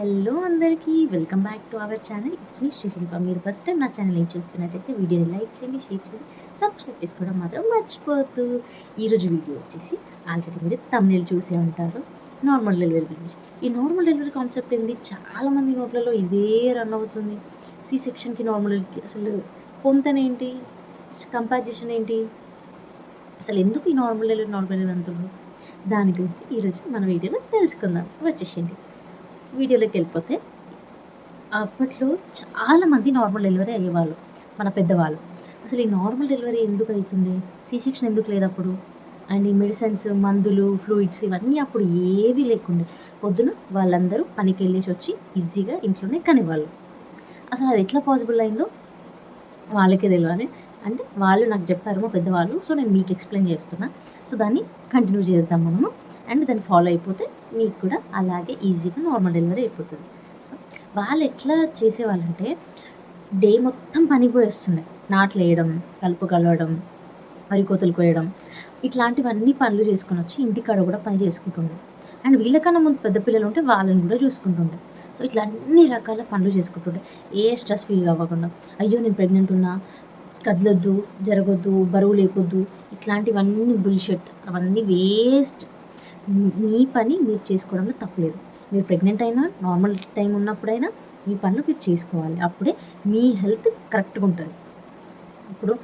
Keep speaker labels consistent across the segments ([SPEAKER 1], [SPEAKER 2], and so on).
[SPEAKER 1] hello అందరికీ welcome back to our channel it's me Srishilpa మీరు first time నా channel ఏం చూస్తున్నట్టయితే వీడియోని లైక్ చేయండి షేర్ చేయండి సబ్స్క్రైబ్ చేసుకోవడం మాత్రం మర్చిపోతూ ఈరోజు వీడియో వచ్చేసి ఆల్రెడీ మీరు తమిళ చూసే ఉంటారు నార్మల్ డెలివరీ గురించి ఈ నార్మల్ డెలివరీ కాన్సెప్ట్ ఏంది చాలామంది నోట్లలో ఇదే రన్ అవుతుంది సి సెక్షన్కి నార్మల్ అసలు పొంతనేంటి కంపాజిషన్ ఏంటి అసలు ఎందుకు ఈ నార్మల్ డెలివరీ నార్మల్ డెలివరీ అంటున్నారు దాని గురించి ఈరోజు మన వీడియోలో తెలుసుకుందాం వచ్చేసేయండి వీడియోలోకి వెళ్ళిపోతే అప్పట్లో చాలామంది నార్మల్ డెలివరీ అయ్యేవాళ్ళు మన పెద్దవాళ్ళు అసలు ఈ నార్మల్ డెలివరీ ఎందుకు అవుతుంది సీ సెక్షన్ ఎందుకు లేదు అప్పుడు అండ్ ఈ మెడిసిన్స్ మందులు ఫ్లూయిడ్స్ ఇవన్నీ అప్పుడు ఏవి లేకుండే పొద్దున వాళ్ళందరూ పనికి వెళ్ళేసి వచ్చి ఈజీగా ఇంట్లోనే కనివాళ్ళు అసలు అది ఎట్లా పాసిబుల్ అయిందో వాళ్ళకే తెలియని అంటే వాళ్ళు నాకు చెప్పారు మా పెద్దవాళ్ళు సో నేను మీకు ఎక్స్ప్లెయిన్ చేస్తున్నా సో దాన్ని కంటిన్యూ చేద్దాం మనము అండ్ దాన్ని ఫాలో అయిపోతే మీకు కూడా అలాగే ఈజీగా నార్మల్ డెలివరీ అయిపోతుంది సో వాళ్ళు ఎట్లా చేసేవాళ్ళంటే డే మొత్తం పనిపోయేస్తుండే నాట్లు వేయడం కలుపు కలవడం వరి కోతలు కోయడం ఇట్లాంటివన్నీ పనులు చేసుకుని వచ్చి ఇంటికాడ కూడా పని చేసుకుంటుండే అండ్ వీళ్ళకన్నా ముందు పెద్ద పిల్లలు ఉంటే వాళ్ళని కూడా చూసుకుంటుండే సో ఇట్లా అన్ని రకాల పనులు చేసుకుంటుండే ఏ స్ట్రెస్ ఫీల్ అవ్వకుండా అయ్యో నేను ప్రెగ్నెంట్ ఉన్నా కదలొద్దు జరగొద్దు బరువు లేకొద్దు ఇట్లాంటివన్నీ బుల్షెట్ అవన్నీ వేస్ట్ మీ పని మీరు చేసుకోవడంలో తప్పలేదు మీరు ప్రెగ్నెంట్ అయినా నార్మల్ టైం ఉన్నప్పుడైనా మీ పనులు మీరు చేసుకోవాలి అప్పుడే మీ హెల్త్ కరెక్ట్గా ఉంటుంది ఇప్పుడు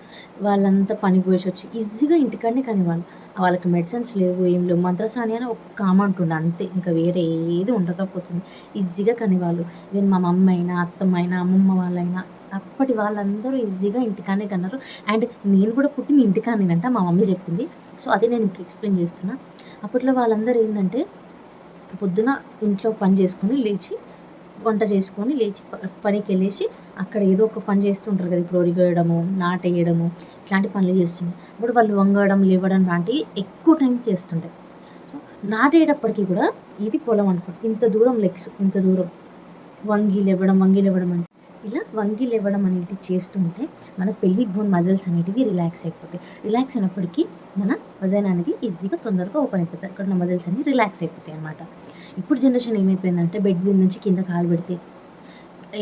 [SPEAKER 1] వాళ్ళంతా పని పోసి వచ్చి ఈజీగా ఇంటికాడనే కానివ్వాలి వాళ్ళకి మెడిసిన్స్ లేవు ఏం లేవు మద్రసాని అని ఒక అమౌంట్ ఉండే అంతే ఇంకా వేరే ఏది ఉండకపోతుంది ఈజీగా కానివ్వాలి ఈవెన్ మా మమ్మ అయినా అత్తమ్మ అయినా అమ్మమ్మ వాళ్ళైనా అప్పటి వాళ్ళందరూ ఈజీగా ఇంటికానే కన్నారు అండ్ నేను కూడా పుట్టిన ఇంటికానే ఇంటికానేనంట మా మమ్మీ చెప్పింది సో అదే నేను ఇంక ఎక్స్ప్లెయిన్ చేస్తున్నా అప్పట్లో వాళ్ళందరూ ఏంటంటే పొద్దున ఇంట్లో పని చేసుకొని లేచి వంట చేసుకొని లేచి పనికి వెళ్ళేసి అక్కడ ఏదో ఒక పని చేస్తుంటారు కదా ఇప్పుడు ఒరిగేయడము నాటేయడము ఇట్లాంటి పనులు చేస్తుండే అప్పుడు వాళ్ళు వంగడం లేవడం లాంటివి ఎక్కువ టైం చేస్తుండే సో నాటేటప్పటికీ కూడా ఇది పొలం అనుకోండి ఇంత దూరం లెగ్స్ ఇంత దూరం వంగి లేవడం వంగి లేవడం అంటే ఇలా వంగి ఇవ్వడం అనేటివి చేస్తుంటే మన పెల్విక్ బోన్ మజిల్స్ అనేటివి రిలాక్స్ అయిపోతాయి రిలాక్స్ అయినప్పటికీ మన వజైన్ అనేది ఈజీగా తొందరగా ఓపెన్ అయిపోతుంది అక్కడ ఉన్న మజిల్స్ అనేవి రిలాక్స్ అయిపోతాయి అనమాట ఇప్పుడు జనరేషన్ ఏమైపోయిందంటే బెడ్ మీద నుంచి కింద కాలు పెడితే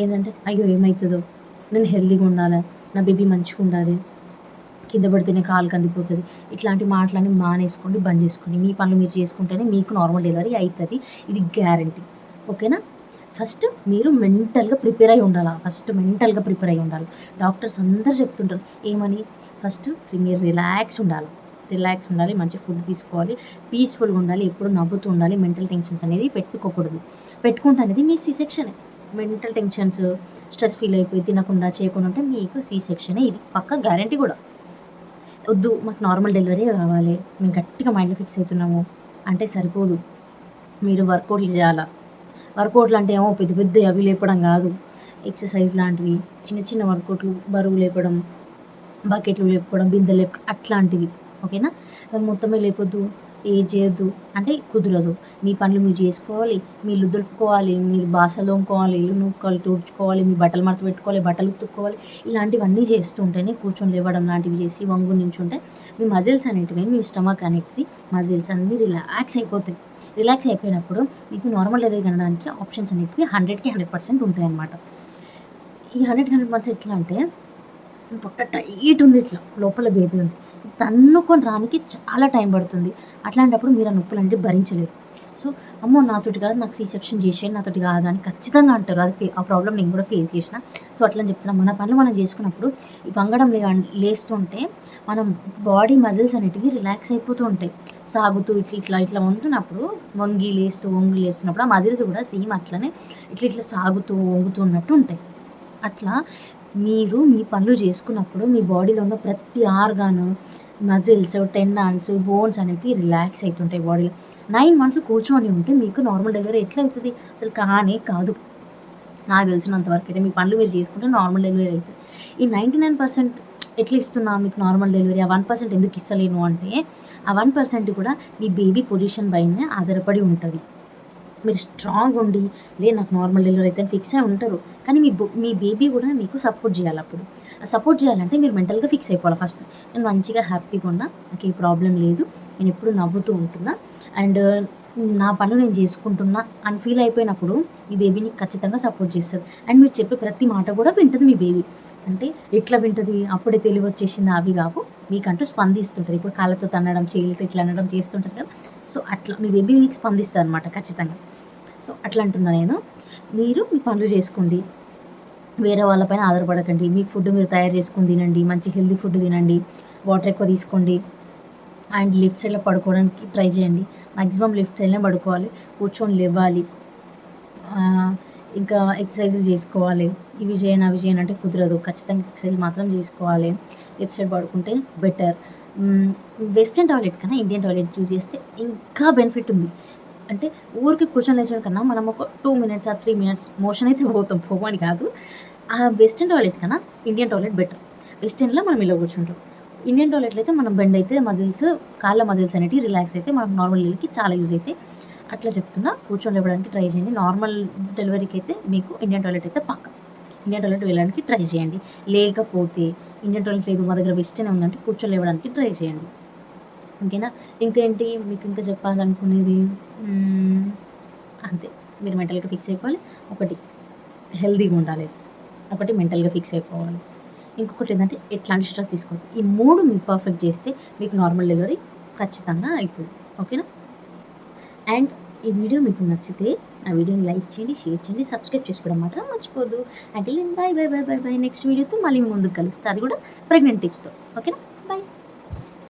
[SPEAKER 1] ఏంటంటే అయ్యో ఏమవుతుందో నేను హెల్తీగా ఉండాలి నా బేబీ మంచిగా ఉండాలి కింద పడితేనే కాలు కందిపోతుంది ఇట్లాంటి మాటలని మానేసుకోండి బంద్ చేసుకోండి మీ పనులు మీరు చేసుకుంటేనే మీకు నార్మల్ డెలివరీ అవుతుంది ఇది గ్యారంటీ ఓకేనా ఫస్ట్ మీరు మెంటల్గా ప్రిపేర్ అయి ఉండాలి ఫస్ట్ మెంటల్గా ప్రిపేర్ అయి ఉండాలి డాక్టర్స్ అందరు చెప్తుంటారు ఏమని ఫస్ట్ మీరు రిలాక్స్ ఉండాలి రిలాక్స్ ఉండాలి మంచి ఫుడ్ తీసుకోవాలి పీస్ఫుల్గా ఉండాలి ఎప్పుడు నవ్వుతూ ఉండాలి మెంటల్ టెన్షన్స్ అనేది పెట్టుకోకూడదు పెట్టుకుంటే అనేది మీ సి సెక్షనే మెంటల్ టెన్షన్స్ స్ట్రెస్ ఫీల్ అయిపోయి తినకుండా చేయకుండా ఉంటే మీకు సి సెక్షనే ఇది పక్క గ్యారంటీ కూడా వద్దు మాకు నార్మల్ డెలివరీ కావాలి మేము గట్టిగా మైండ్ ఫిక్స్ అవుతున్నాము అంటే సరిపోదు మీరు వర్కౌట్లు చేయాలా వర్కౌట్లు అంటే ఏమో పెద్ద పెద్ద అవి లేపడం కాదు ఎక్సర్సైజ్ లాంటివి చిన్న చిన్న వర్కౌట్లు బరువు లేపడం బకెట్లు లేపుకోవడం బిందెలు లేపడం అట్లాంటివి ఓకేనా మొత్తమే లేపొద్దు ఏ చేయొద్దు అంటే కుదరదు మీ పనులు మీరు చేసుకోవాలి మీ ఇల్లు దులుపుకోవాలి మీరు బాసలు తోముకోవాలి ఇల్లు నూక్కోవాలి తుడుచుకోవాలి మీ బట్టలు మడత పెట్టుకోవాలి బట్టలు ఉతుక్కోవాలి ఇలాంటివన్నీ చేస్తుంటేనే కూర్చొని లేవడం లాంటివి చేసి వంగు నించుంటే మీ మజిల్స్ అనేటివి మీ స్టమక్ అనేటివి మజిల్స్ అన్నీ రిలాక్స్ అయిపోతాయి రిలాక్స్ అయిపోయినప్పుడు మీకు నార్మల్ డెలివరీ అనడానికి ఆప్షన్స్ అనేవి హండ్రెడ్కి హండ్రెడ్ పర్సెంట్ ఉంటాయన్నమాట ఈ హండ్రెడ్కి హండ్రెడ్ పర్సెంట్ ఎట్లా అంటే పొట్ట టైట్ ఉంది ఇట్లా లోపల బేబీ ఉంది తన్నుకొని రానికి చాలా టైం పడుతుంది అట్లాంటప్పుడు మీరు ఆ నొప్పులు అంటే భరించలేరు సో అమ్మో నాతోటి కాదు నాకు సీ సెక్షన్ చేసేయండి నాతోటి కాదు అని ఖచ్చితంగా అంటారు అది ఆ ప్రాబ్లం నేను కూడా ఫేస్ చేసిన సో అట్లని చెప్తున్నా మన పనులు మనం చేసుకున్నప్పుడు వంగడం లే లేస్తుంటే మనం బాడీ మజిల్స్ అనేటివి రిలాక్స్ అయిపోతూ ఉంటాయి సాగుతూ ఇట్లా ఇట్లా ఇట్లా వంగుతున్నప్పుడు వంగి లేస్తూ వంగి లేస్తున్నప్పుడు ఆ మజిల్స్ కూడా సేమ్ అట్లనే ఇట్లా ఇట్లా సాగుతూ వంగుతూ ఉన్నట్టు ఉంటాయి అట్లా మీరు మీ పనులు చేసుకున్నప్పుడు మీ బాడీలో ఉన్న ప్రతి ఆర్గాన్ మజిల్స్ టెండాన్స్ బోన్స్ అనేవి రిలాక్స్ అవుతుంటాయి బాడీలో నైన్ మంత్స్ కూర్చొని ఉంటే మీకు నార్మల్ డెలివరీ ఎట్లా అవుతుంది అసలు కానే కాదు నాకు తెలిసినంతవరకు అయితే మీ పనులు మీరు చేసుకుంటే నార్మల్ డెలివరీ అవుతుంది ఈ నైంటీ నైన్ పర్సెంట్ ఎట్లా ఇస్తున్నా మీకు నార్మల్ డెలివరీ ఆ వన్ పర్సెంట్ ఎందుకు ఇస్తలేను అంటే ఆ వన్ పర్సెంట్ కూడా మీ బేబీ పొజిషన్ పైన ఆధారపడి ఉంటుంది మీరు స్ట్రాంగ్ ఉండి లేదు నాకు నార్మల్ డెలివరీ అయితే ఫిక్స్ అయి ఉంటారు కానీ మీ మీ బేబీ కూడా మీకు సపోర్ట్ చేయాలి అప్పుడు సపోర్ట్ చేయాలంటే మీరు మెంటల్గా ఫిక్స్ అయిపోవాలి ఫస్ట్ నేను మంచిగా హ్యాపీగా ఉన్నా నాకు ఏ ప్రాబ్లం లేదు నేను ఎప్పుడు నవ్వుతూ ఉంటున్నా అండ్ నా పనులు నేను చేసుకుంటున్నా అని ఫీల్ అయిపోయినప్పుడు మీ బేబీని ఖచ్చితంగా సపోర్ట్ చేస్తారు అండ్ మీరు చెప్పే ప్రతి మాట కూడా వింటుంది మీ బేబీ అంటే ఎట్లా వింటుంది అప్పుడే తెలివి వచ్చేసింది అవి కావు మీకంటూ స్పందిస్తుంటారు ఇప్పుడు కాళ్ళతో తన్నడం చేతులతో ఇట్లా అనడం చేస్తుంటారు కదా సో అట్లా మీ బేబీ మీకు స్పందిస్తారు అనమాట ఖచ్చితంగా సో అట్లా అంటున్నా నేను మీరు మీ పనులు చేసుకోండి వేరే వాళ్ళపైన ఆధారపడకండి మీ ఫుడ్ మీరు తయారు చేసుకుని తినండి మంచి హెల్దీ ఫుడ్ తినండి వాటర్ ఎక్కువ తీసుకోండి అండ్ లిఫ్ట్ సైడ్లో పడుకోవడానికి ట్రై చేయండి మ్యాక్సిమం లిఫ్ట్ సైడ్లో పడుకోవాలి కూర్చొని లేవాలి ఇంకా ఎక్సర్సైజులు చేసుకోవాలి ఇవి చేయను అవి చేయను అంటే కుదరదు ఖచ్చితంగా ఎక్సర్సైజ్ మాత్రం చేసుకోవాలి లెఫ్ట్ సైడ్ పడుకుంటే బెటర్ వెస్ట్రన్ టాయిలెట్ కన్నా ఇండియన్ టాయిలెట్ యూజ్ చేస్తే ఇంకా బెనిఫిట్ ఉంది అంటే ఊరికి కూర్చొని లేచడం కన్నా మనం ఒక టూ మినిట్స్ ఆ త్రీ మినిట్స్ మోషన్ అయితే పోతాం పోవని కాదు ఆ వెస్ట్రన్ టాయిలెట్ కన్నా ఇండియన్ టాయిలెట్ బెటర్ వెస్ట్రన్లో మనం ఇలా కూర్చుంటాం ఇండియన్ టాయిలెట్లో అయితే మనం బెండ్ అయితే మజిల్స్ కాళ్ళ మజిల్స్ అనేవి రిలాక్స్ అయితే మనం నార్మల్ నీళ్ళకి చాలా యూజ్ అయితే అట్లా చెప్తున్నా కూర్చొని ఇవ్వడానికి ట్రై చేయండి నార్మల్ డెలివరీకి అయితే మీకు ఇండియన్ టాయిలెట్ అయితే పక్క ఇండియన్ టాయిలెట్ వెళ్ళడానికి ట్రై చేయండి లేకపోతే ఇండియన్ టాయిలెట్ లేదు మా దగ్గర వెస్టర్న్ ఉందంటే కూర్చొని ఇవ్వడానికి ట్రై చేయండి ఓకేనా ఇంకేంటి మీకు ఇంకా చెప్పాలనుకునేది అంతే మీరు మెంటల్గా ఫిక్స్ అయిపోవాలి ఒకటి హెల్తీగా ఉండాలి ఒకటి మెంటల్గా ఫిక్స్ అయిపోవాలి ఇంకొకటి ఏంటంటే ఎట్లాంటి స్ట్రెస్ తీసుకోవాలి ఈ మూడు మీరు పర్ఫెక్ట్ చేస్తే మీకు నార్మల్ డెలివరీ ఖచ్చితంగా అవుతుంది ఓకేనా అండ్ ఈ వీడియో మీకు నచ్చితే ఆ వీడియోని లైక్ చేయండి షేర్ చేయండి సబ్స్క్రైబ్ చేసుకోవడం మాత్రం మర్చిపోదు అంటే bye bye bye bye bye next వీడియోతో మళ్ళీ ముందుకు కలుస్తా అది కూడా ప్రెగ్నెంట్ టిప్స్తో ఓకేనా బాయ్